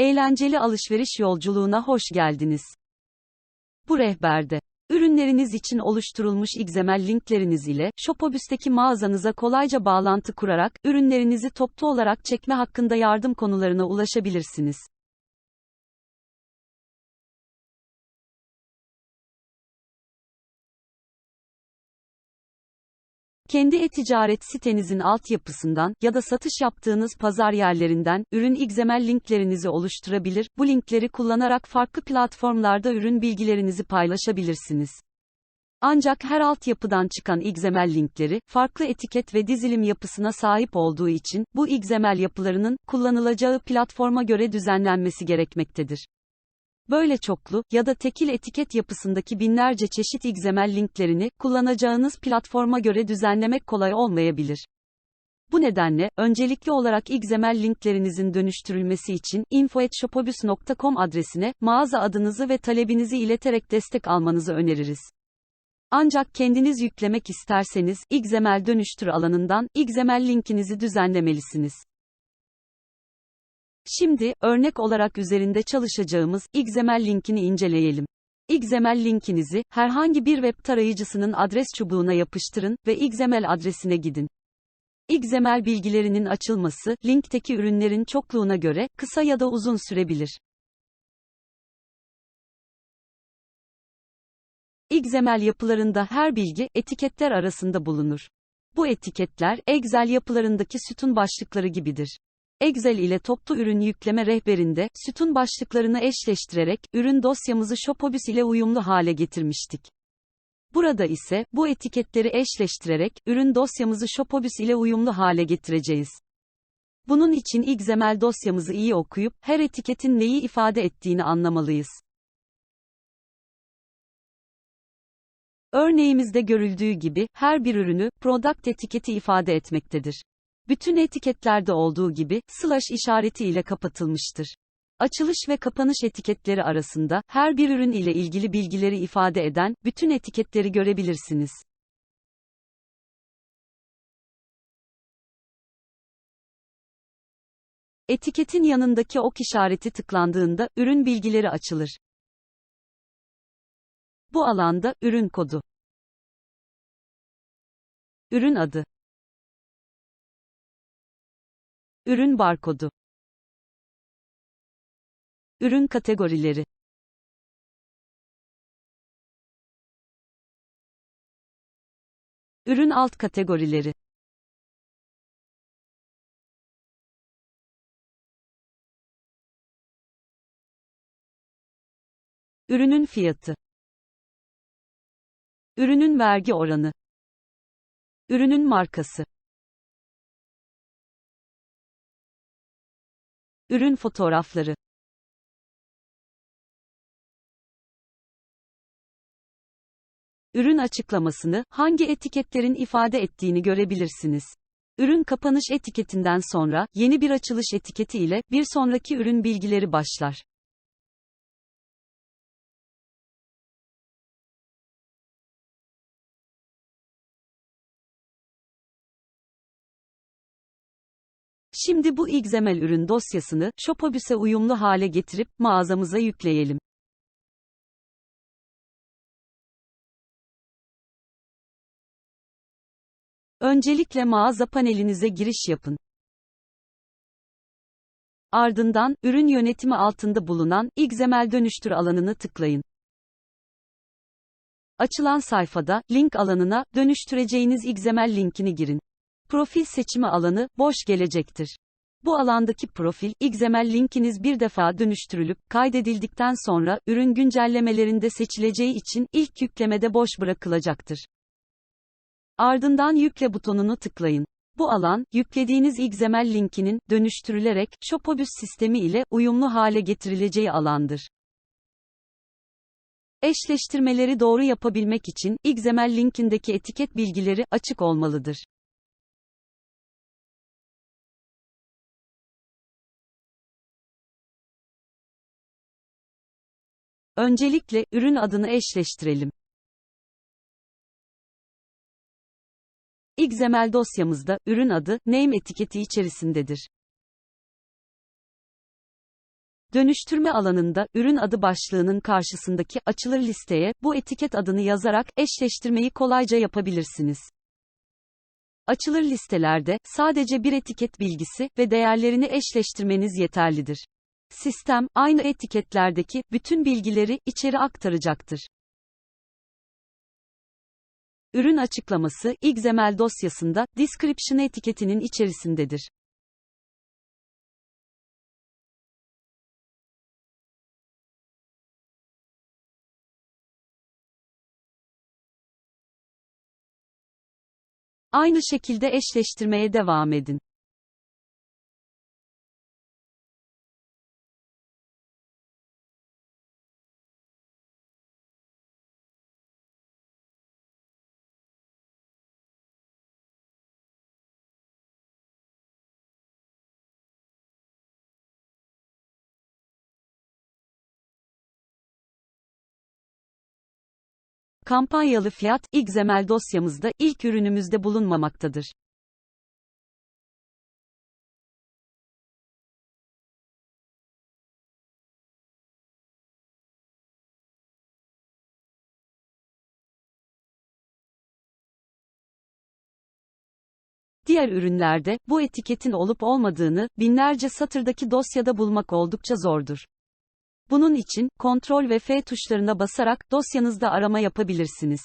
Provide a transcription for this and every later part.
Eğlenceli alışveriş yolculuğuna hoş geldiniz. Bu rehberde ürünleriniz için oluşturulmuş XML linkleriniz ile Shopobüs'teki mağazanıza kolayca bağlantı kurarak ürünlerinizi toplu olarak çekme hakkında yardım konularına ulaşabilirsiniz. Kendi e-ticaret sitenizin altyapısından ya da satış yaptığınız pazar yerlerinden ürün XML linklerinizi oluşturabilir, bu linkleri kullanarak farklı platformlarda ürün bilgilerinizi paylaşabilirsiniz. Ancak her altyapıdan çıkan XML linkleri, farklı etiket ve dizilim yapısına sahip olduğu için, bu XML yapılarının, kullanılacağı platforma göre düzenlenmesi gerekmektedir. Böyle çoklu ya da tekil etiket yapısındaki binlerce çeşit XML linklerini kullanacağınız platforma göre düzenlemek kolay olmayabilir. Bu nedenle, öncelikli olarak XML linklerinizin dönüştürülmesi için info@shopobus.com adresine mağaza adınızı ve talebinizi ileterek destek almanızı öneririz. Ancak kendiniz yüklemek isterseniz XML dönüştür alanından XML linkinizi düzenlemelisiniz. Şimdi, örnek olarak üzerinde çalışacağımız XML linkini inceleyelim. XML linkinizi, herhangi bir web tarayıcısının adres çubuğuna yapıştırın ve XML adresine gidin. XML bilgilerinin açılması, linkteki ürünlerin çokluğuna göre, kısa ya da uzun sürebilir. XML yapılarında her bilgi, etiketler arasında bulunur. Bu etiketler, Excel yapılarındaki sütun başlıkları gibidir. Excel ile toplu ürün yükleme rehberinde, sütun başlıklarını eşleştirerek, ürün dosyamızı Shopobüs ile uyumlu hale getirmiştik. Burada ise, bu etiketleri eşleştirerek, ürün dosyamızı Shopobüs ile uyumlu hale getireceğiz. Bunun için XML dosyamızı iyi okuyup, her etiketin neyi ifade ettiğini anlamalıyız. Örneğimizde görüldüğü gibi, her bir ürünü, product etiketi ifade etmektedir. Bütün etiketlerde olduğu gibi, slash işareti ile kapatılmıştır. Açılış ve kapanış etiketleri arasında, her bir ürün ile ilgili bilgileri ifade eden, bütün etiketleri görebilirsiniz. Etiketin yanındaki ok işareti tıklandığında, ürün bilgileri açılır. Bu alanda, ürün kodu, ürün adı, ürün barkodu, ürün kategorileri, ürün alt kategorileri, ürünün fiyatı, ürünün vergi oranı, ürünün markası, ürün fotoğrafları, ürün açıklamasını, hangi etiketlerin ifade ettiğini görebilirsiniz. Ürün kapanış etiketinden sonra, yeni bir açılış etiketi ile, bir sonraki ürün bilgileri başlar. Şimdi bu XML ürün dosyasını, Shopobüs'e uyumlu hale getirip, mağazamıza yükleyelim. Öncelikle mağaza panelinize giriş yapın. Ardından, ürün yönetimi altında bulunan, XML dönüştür alanını tıklayın. Açılan sayfada, link alanına, dönüştüreceğiniz XML linkini girin. Profil seçimi alanı, boş gelecektir. Bu alandaki profil, XML linkiniz bir defa dönüştürülüp, kaydedildikten sonra, ürün güncellemelerinde seçileceği için, ilk yüklemede boş bırakılacaktır. Ardından yükle butonunu tıklayın. Bu alan, yüklediğiniz XML linkinin, dönüştürülerek, Shopobüs sistemi ile, uyumlu hale getirileceği alandır. Eşleştirmeleri doğru yapabilmek için, XML linkindeki etiket bilgileri, açık olmalıdır. Öncelikle, ürün adını eşleştirelim. XML dosyamızda, ürün adı, name etiketi içerisindedir. Dönüştürme alanında ürün adı başlığının karşısındaki açılır listeye bu etiket adını yazarak eşleştirmeyi kolayca yapabilirsiniz. Açılır listelerde sadece bir etiket bilgisi ve değerlerini eşleştirmeniz yeterlidir. Sistem aynı etiketlerdeki bütün bilgileri içeri aktaracaktır. Ürün açıklaması XML dosyasında description etiketinin içerisindedir. Aynı şekilde eşleştirmeye devam edin. Kampanyalı fiyat, XML dosyamızda ilk ürünümüzde bulunmamaktadır. Diğer ürünlerde, bu etiketin olup olmadığını, binlerce satırdaki dosyada bulmak oldukça zordur. Bunun için, Ctrl ve F tuşlarına basarak, dosyanızda arama yapabilirsiniz.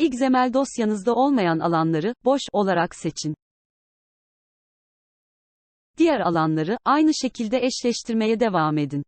XML dosyanızda olmayan alanları, boş olarak seçin. Diğer alanları, aynı şekilde eşleştirmeye devam edin.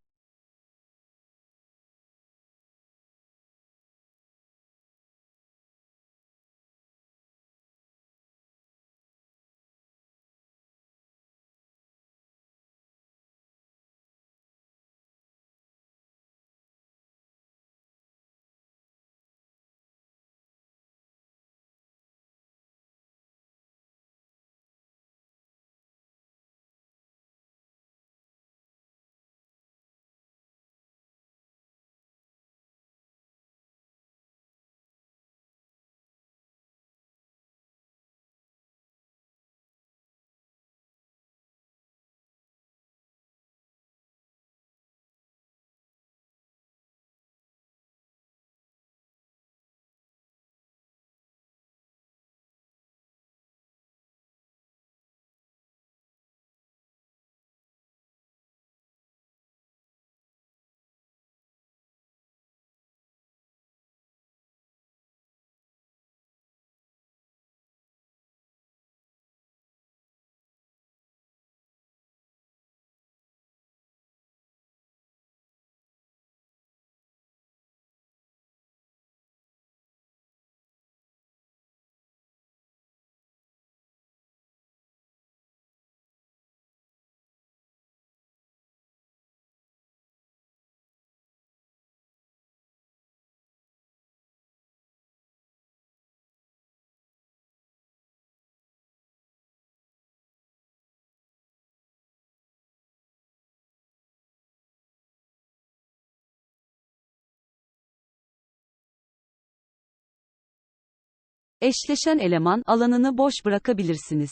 Eşleşen eleman alanını boş bırakabilirsiniz.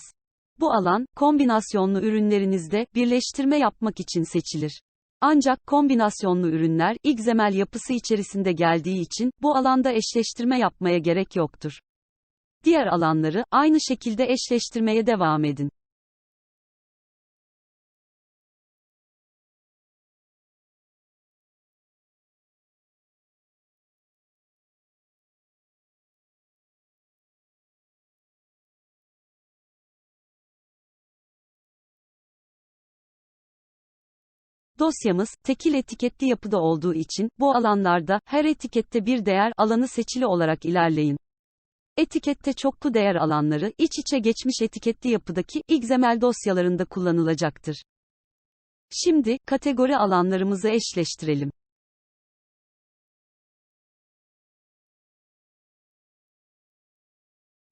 Bu alan, kombinasyonlu ürünlerinizde birleştirme yapmak için seçilir. Ancak kombinasyonlu ürünler XML yapısı içerisinde geldiği için bu alanda eşleştirme yapmaya gerek yoktur. Diğer alanları aynı şekilde eşleştirmeye devam edin. Dosyamız, tekil etiketli yapıda olduğu için, bu alanlarda, her etikette bir değer alanı seçili olarak ilerleyin. Etikette çoklu değer alanları, iç içe geçmiş etiketli yapıdaki XML dosyalarında kullanılacaktır. Şimdi, kategori alanlarımızı eşleştirelim.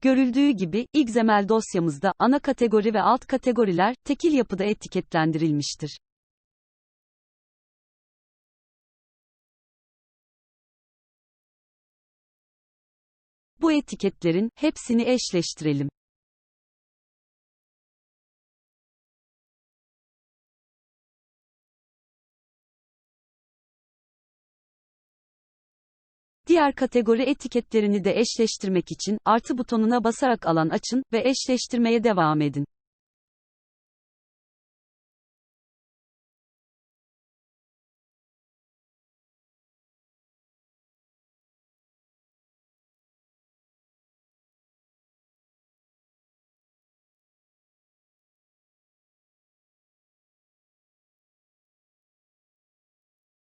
Görüldüğü gibi, XML dosyamızda, ana kategori ve alt kategoriler, tekil yapıda etiketlendirilmiştir. Bu etiketlerin, hepsini eşleştirelim. Diğer kategori etiketlerini de eşleştirmek için, artı butonuna basarak alan açın ve eşleştirmeye devam edin.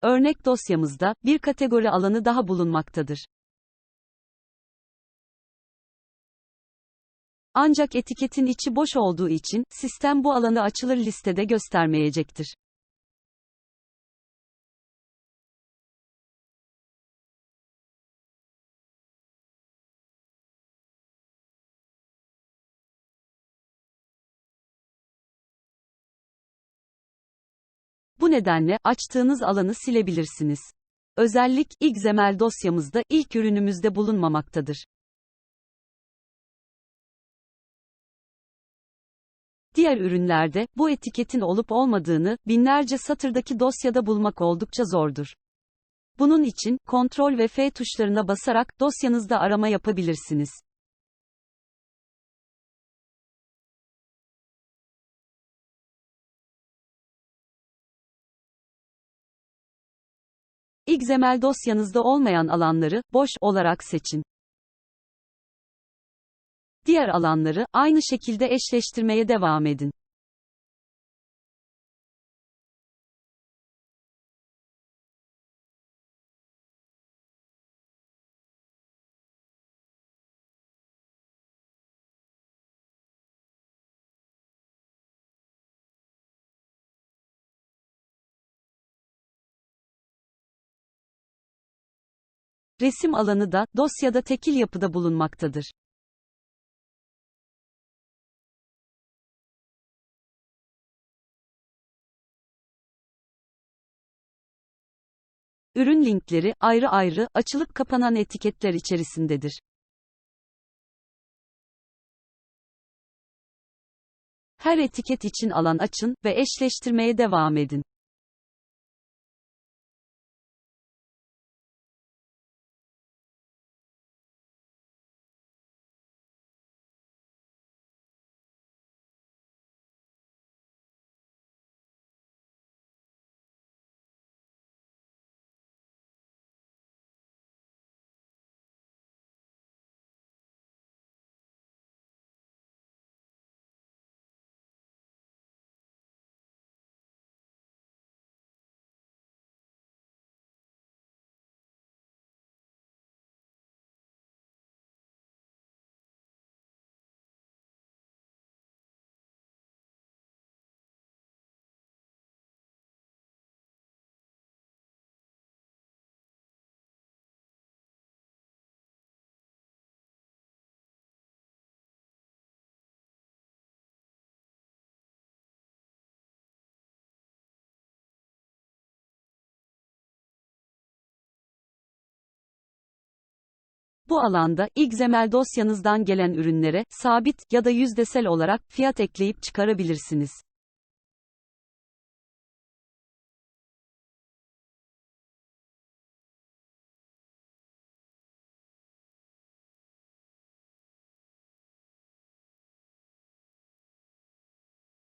Örnek dosyamızda, bir kategori alanı daha bulunmaktadır. Ancak etiketin içi boş olduğu için, sistem bu alanı açılır listede göstermeyecektir. Bu nedenle, açtığınız alanı silebilirsiniz. Özellik, XML dosyamızda, ilk ürünümüzde bulunmamaktadır. Diğer ürünlerde, bu etiketin olup olmadığını, binlerce satırdaki dosyada bulmak oldukça zordur. Bunun için, Ctrl ve F tuşlarına basarak, dosyanızda arama yapabilirsiniz. XML dosyanızda olmayan alanları, boş olarak seçin. Diğer alanları, aynı şekilde eşleştirmeye devam edin. Resim alanı da, dosyada tekil yapıda bulunmaktadır. Ürün linkleri, ayrı ayrı, açılıp kapanan etiketler içerisindedir. Her etiket için alan açın ve eşleştirmeye devam edin. Bu alanda, XML dosyanızdan gelen ürünlere, sabit ya da yüzdesel olarak, fiyat ekleyip çıkarabilirsiniz.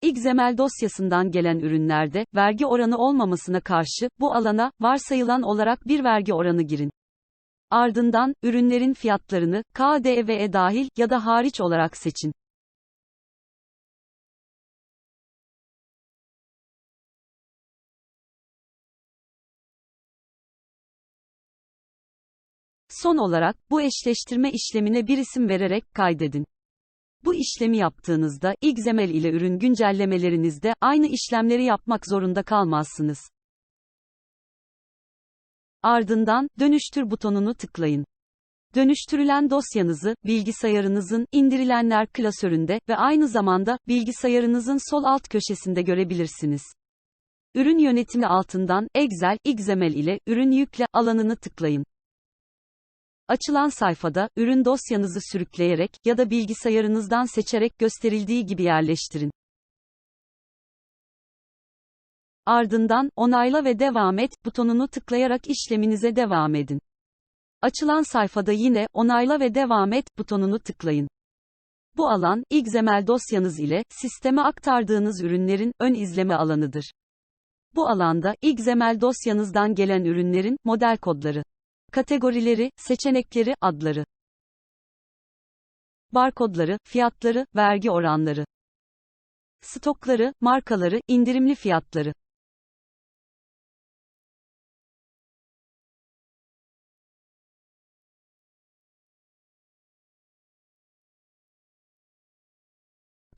XML dosyasından gelen ürünlerde, vergi oranı olmamasına karşı, bu alana, varsayılan olarak bir vergi oranı girin. Ardından, ürünlerin fiyatlarını, KDV'e dahil ya da hariç olarak seçin. Son olarak, bu eşleştirme işlemine bir isim vererek kaydedin. Bu işlemi yaptığınızda, XML ile ürün güncellemelerinizde, aynı işlemleri yapmak zorunda kalmazsınız. Ardından, dönüştür butonunu tıklayın. Dönüştürülen dosyanızı, bilgisayarınızın, indirilenler klasöründe ve aynı zamanda, bilgisayarınızın sol alt köşesinde görebilirsiniz. Ürün yönetimi altından, Excel, XML ile, ürün yükle alanını tıklayın. Açılan sayfada, ürün dosyanızı sürükleyerek ya da bilgisayarınızdan seçerek gösterildiği gibi yerleştirin. Ardından, onayla ve devam et butonunu tıklayarak işleminize devam edin. Açılan sayfada yine, onayla ve devam et butonunu tıklayın. Bu alan, XML dosyanız ile, sisteme aktardığınız ürünlerin, ön izleme alanıdır. Bu alanda, XML dosyanızdan gelen ürünlerin, model kodları, kategorileri, seçenekleri, adları, barkodları, fiyatları, vergi oranları, stokları, markaları, indirimli fiyatları,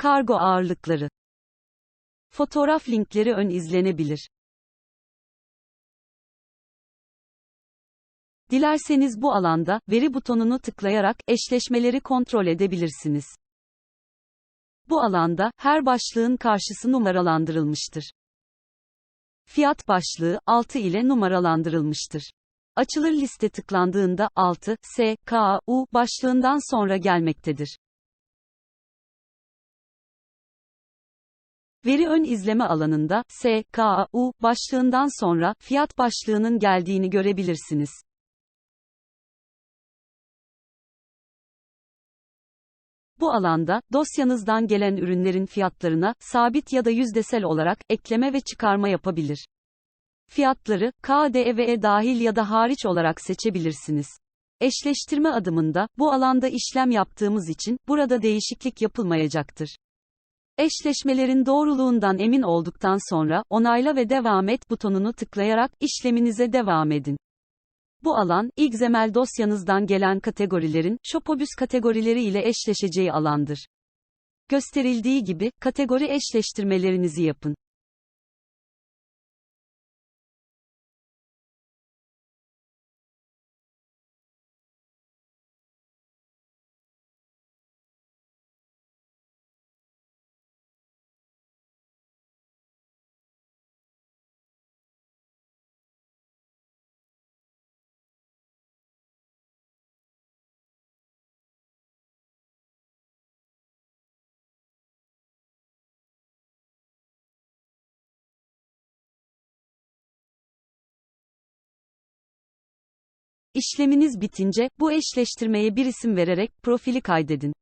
Kargo ağırlıkları. Fotoğraf linkleri ön izlenebilir. Dilerseniz bu alanda, veri butonunu tıklayarak, eşleşmeleri kontrol edebilirsiniz. Bu alanda, her başlığın karşısı numaralandırılmıştır. Fiyat başlığı, 6 ile numaralandırılmıştır. Açılır liste tıklandığında, 6, S, K, U, başlığından sonra gelmektedir. Veri ön izleme alanında, S, K, U, başlığından sonra, fiyat başlığının geldiğini görebilirsiniz. Bu alanda, dosyanızdan gelen ürünlerin fiyatlarına, sabit ya da yüzdesel olarak, ekleme ve çıkarma yapabilir. Fiyatları, KDV'ye dahil ya da hariç olarak seçebilirsiniz. Eşleştirme adımında, bu alanda işlem yaptığımız için, burada değişiklik yapılmayacaktır. Eşleşmelerin doğruluğundan emin olduktan sonra, onayla ve devam et butonunu tıklayarak, işleminize devam edin. Bu alan, XML dosyanızdan gelen kategorilerin, Shopobüs kategorileri ile eşleşeceği alandır. Gösterildiği gibi, kategori eşleştirmelerinizi yapın. İşleminiz bitince, bu eşleştirmeye bir isim vererek, profili kaydedin.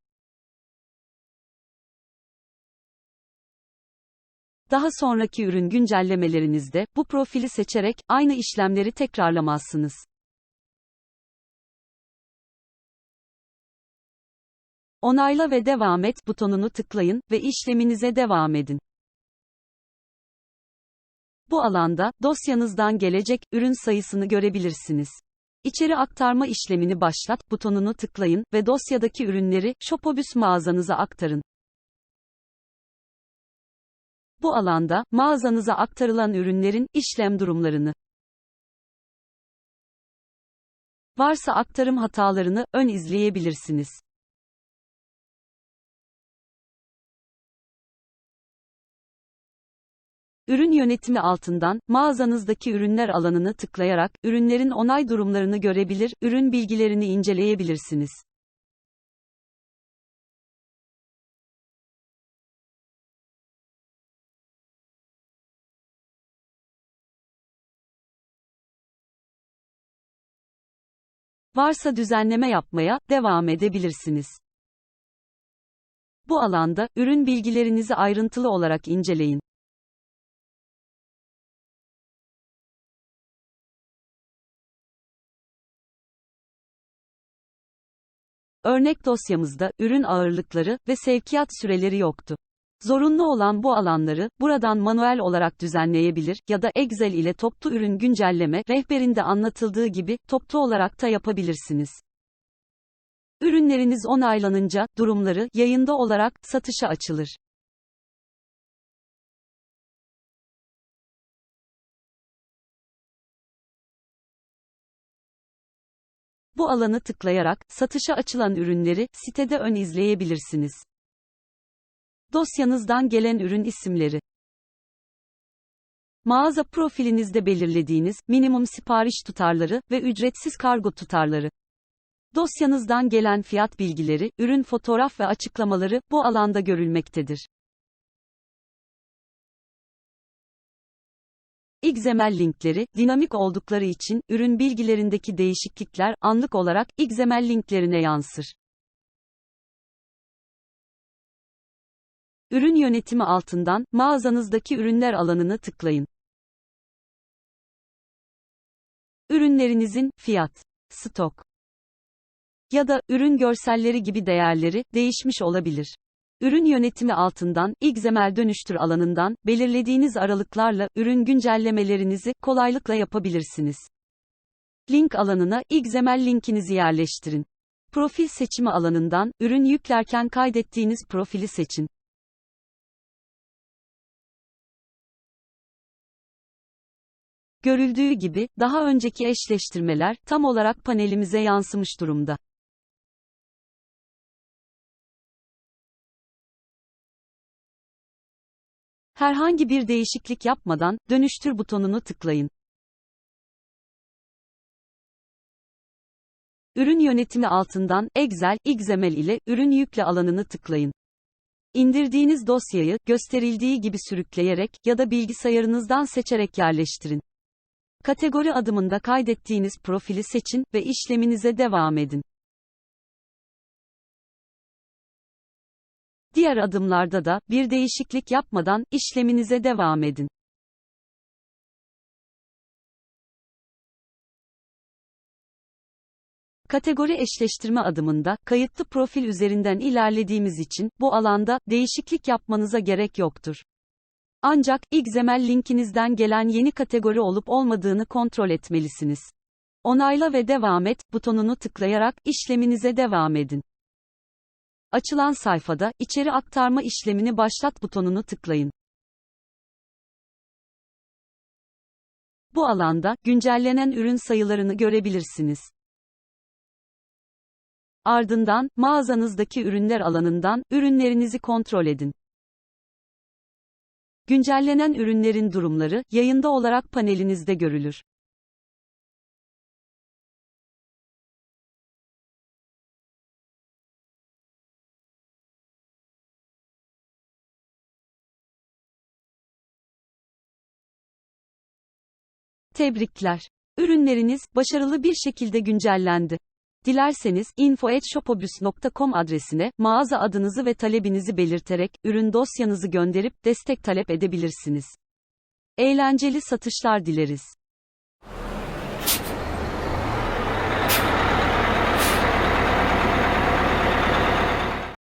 Daha sonraki ürün güncellemelerinizde, bu profili seçerek, aynı işlemleri tekrarlamazsınız. Onayla ve devam et butonunu tıklayın ve işleminize devam edin. Bu alanda, dosyanızdan gelecek, ürün sayısını görebilirsiniz. İçeri aktarma işlemini başlat butonunu tıklayın ve dosyadaki ürünleri Shopobüs mağazanıza aktarın. Bu alanda mağazanıza aktarılan ürünlerin işlem durumlarını varsa aktarım hatalarını ön izleyebilirsiniz. Ürün yönetimi altından, mağazanızdaki ürünler alanını tıklayarak, ürünlerin onay durumlarını görebilir, ürün bilgilerini inceleyebilirsiniz. Varsa düzenleme yapmaya devam edebilirsiniz. Bu alanda ürün bilgilerinizi ayrıntılı olarak inceleyin. Örnek dosyamızda ürün ağırlıkları ve sevkiyat süreleri yoktu. Zorunlu olan bu alanları, buradan manuel olarak düzenleyebilir ya da Excel ile toplu ürün güncelleme rehberinde anlatıldığı gibi, toplu olarak da yapabilirsiniz. Ürünleriniz onaylanınca, durumları, yayında olarak, satışa açılır. Bu alanı tıklayarak, satışa açılan ürünleri, sitede ön izleyebilirsiniz. Dosyanızdan gelen ürün isimleri. Mağaza profilinizde belirlediğiniz, minimum sipariş tutarları ve ücretsiz kargo tutarları. Dosyanızdan gelen fiyat bilgileri, ürün fotoğraf ve açıklamaları, bu alanda görülmektedir. XML linkleri, dinamik oldukları için, ürün bilgilerindeki değişiklikler, anlık olarak, XML linklerine yansır. Ürün yönetimi altından, mağazanızdaki ürünler alanını tıklayın. Ürünlerinizin, fiyat, stok ya da ürün görselleri gibi değerleri değişmiş olabilir. Ürün yönetimi altından, XML dönüştür alanından, belirlediğiniz aralıklarla, ürün güncellemelerinizi, kolaylıkla yapabilirsiniz. Link alanına, XML linkinizi yerleştirin. Profil seçimi alanından, ürün yüklerken kaydettiğiniz profili seçin. Görüldüğü gibi, daha önceki eşleştirmeler, tam olarak panelimize yansımış durumda. Herhangi bir değişiklik yapmadan, dönüştür butonunu tıklayın. Ürün yönetimi altından, Excel, XML ile, ürün yükle alanını tıklayın. İndirdiğiniz dosyayı, gösterildiği gibi sürükleyerek, ya da bilgisayarınızdan seçerek yerleştirin. Kategori adımında kaydettiğiniz profili seçin ve işleminize devam edin. Diğer adımlarda da, bir değişiklik yapmadan, işleminize devam edin. Kategori eşleştirme adımında, kayıtlı profil üzerinden ilerlediğimiz için, bu alanda, değişiklik yapmanıza gerek yoktur. Ancak, XML linkinizden gelen yeni kategori olup olmadığını kontrol etmelisiniz. Onayla ve devam et, butonunu tıklayarak, işleminize devam edin. Açılan sayfada, içeri aktarma işlemini başlat butonunu tıklayın. Bu alanda, güncellenen ürün sayılarını görebilirsiniz. Ardından, mağazanızdaki ürünler alanından, ürünlerinizi kontrol edin. Güncellenen ürünlerin durumları, yayında olarak panelinizde görülür. Tebrikler. Ürünleriniz, başarılı bir şekilde güncellendi. Dilerseniz, info.shopobus.com adresine, mağaza adınızı ve talebinizi belirterek, ürün dosyanızı gönderip, destek talep edebilirsiniz. Eğlenceli satışlar dileriz.